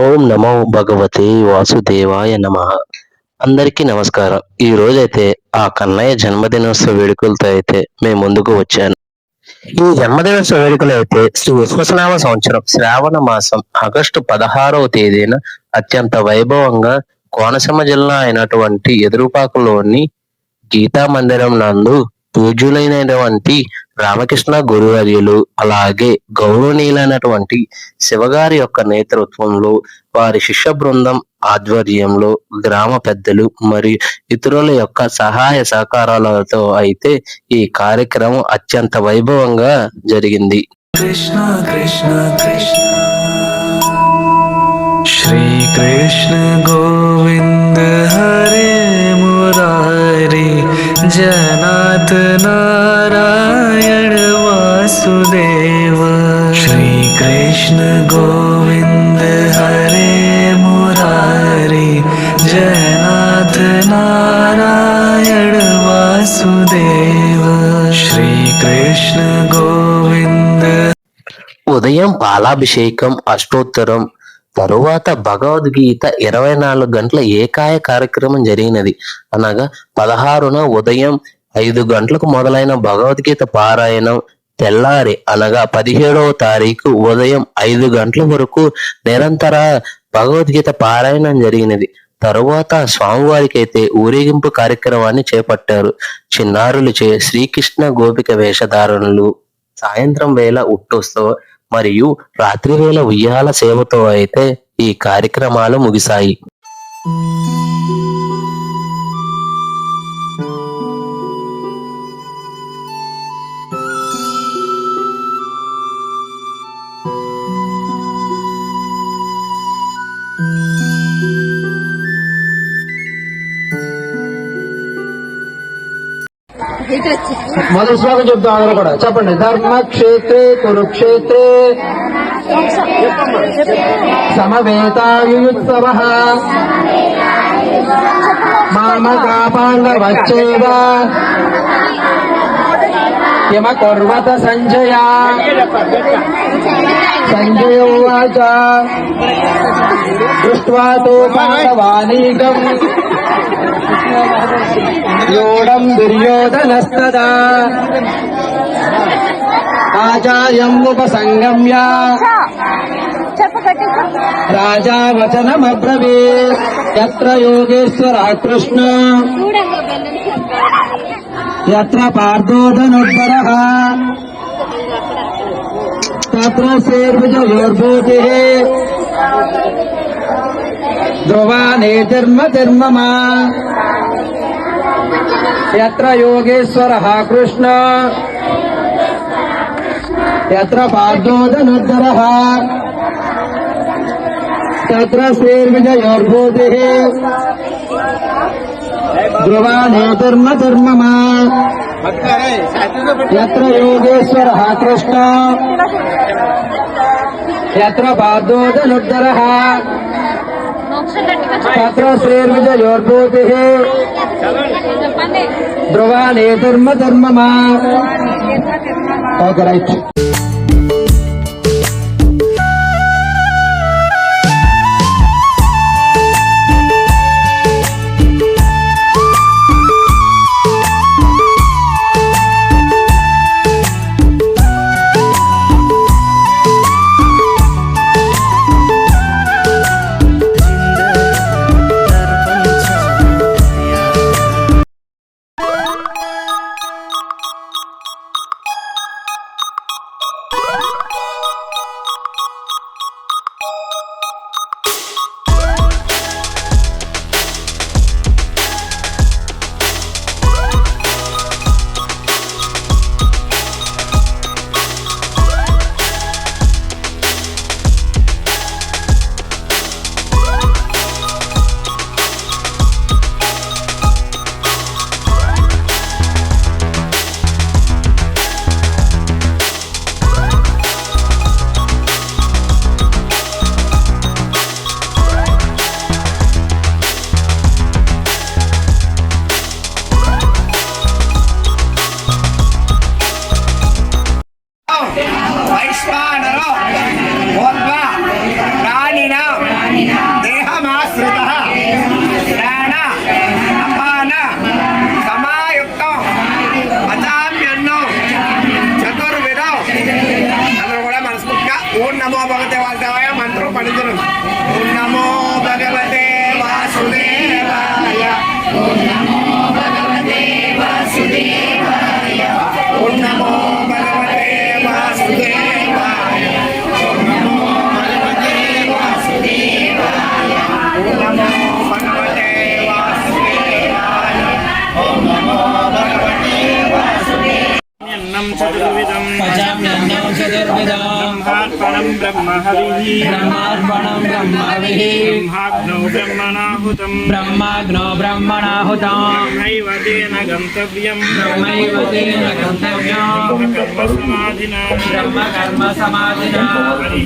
ఓం నమో భగవతే వాసుదేవాయ నమ. అందరికీ నమస్కారం. ఈ రోజైతే ఆ కన్నయ్య జన్మదినోత్సవ వేడుకలతో అయితే మేము ముందుకు వచ్చాను. ఈ జన్మదినోత్సవ వేడుకలు అయితే శ్రీ విశ్వసనామ సంవత్సరం శ్రావణ మాసం ఆగస్టు పదహారవ తేదీన అత్యంత వైభవంగా కోనసీమ జిల్లా అయినటువంటి ఎదురుపాకులోని గీతా మందిరం నందు పూజ్యులైనటువంటి రామకృష్ణ గురువర్యులు అలాగే గౌరవనీయులైనటువంటి శివగారి యొక్క నేతృత్వంలో వారి శిష్య బృందం ఆధ్వర్యంలో గ్రామ పెద్దలు మరియు ఇతరుల యొక్క సహాయ సహకారాలతో అయితే ఈ కార్యక్రమం అత్యంత వైభవంగా జరిగింది. కృష్ణ కృష్ణ కృష్ణ. శ్రీ కృష్ణ గోవింద హరి जनाथ नारायण वासुदेव श्री कृष्ण गोविंद हरे मुरारी जनाथ नारायण वासुदेव श्री कृष्ण गोविंद ఉదయం పాలాభిషేకం అష్టోత్తరం తరువాత భగవద్గీత ఇరవై నాలుగు గంటల ఏకాయ కార్యక్రమం జరిగినది. అనగా పదహారున ఉదయం ఐదు గంటలకు మొదలైన భగవద్గీత పారాయణం తెల్లారి అనగా పదిహేడవ తారీఖు ఉదయం ఐదు గంటల వరకు నిరంతర భగవద్గీత పారాయణం జరిగినది. తరువాత స్వామివారికి అయితే ఊరేగింపు కార్యక్రమాన్ని చేపట్టారు. చిన్నారులచే శ్రీకృష్ణ గోపిక వేషధారణలు సాయంత్రం వేళ ఉట్టోత్సవ మరియు రాత్రి వేళ ఉయ్యాల సేవతో అయితే ఈ కార్యక్రమాలు ముగిశాయి. మొదటి శ్లోకం చెప్తాం అందరూ కూడా. చెప్పండి. ధర్మక్షేత్రే కురుక్షేత్రే. సమవేతాయుత్సవ. మామకాపాండవచ్చేవ కిమ కుర్వత సంజయ. సంజయ ఉవాచ. దృష్ట్వా తు పాండవానీకం. యోడం దుర్యోధనస్తదా ఆచార్యముపసంగమ్య రాజా వచనమబ్రవీత్ యత్ర యోగేశ్వర కృష్ణ యత్ర పార్థోధనుద్ధర తత్ర సేర్విజయోర్భూతి ధ్రువానే ధర్మ ధర్మమా? ఎత్ర యోగేశ్వర కృష్ణ. ఎత్ర పార్థోదనుద్ధర తత్ర శ్రీర్విజయోర్భూతి. ధ్రువానే ధర్మ ధర్మమా? ఎత్ర యోగేశ్వర కృష్ణ. ఎత్ర పార్థోదనుద్ధర तत्रश्रीर्विजयोर्भूतिः ध्रुवा ने धर्म धर्म मा ओके చతుర్విధం బ్రహ్మార్పణం బ్రహ్మహరిः బ్రహ్మార్పణం బ్రహ్మవిః బ్రహ్మాగ్నౌ బ్రహ్మణాహుతం బ్రహ్మాగ్నో బ్రహ్మణాహుతం బ్రహ్మైవ తేన గంతవ్యం బ్రహ్మైవ తేన గంతవ్యం కర్మ సమాధినా బ్రహ్మ కర్మ సమాధినా హరి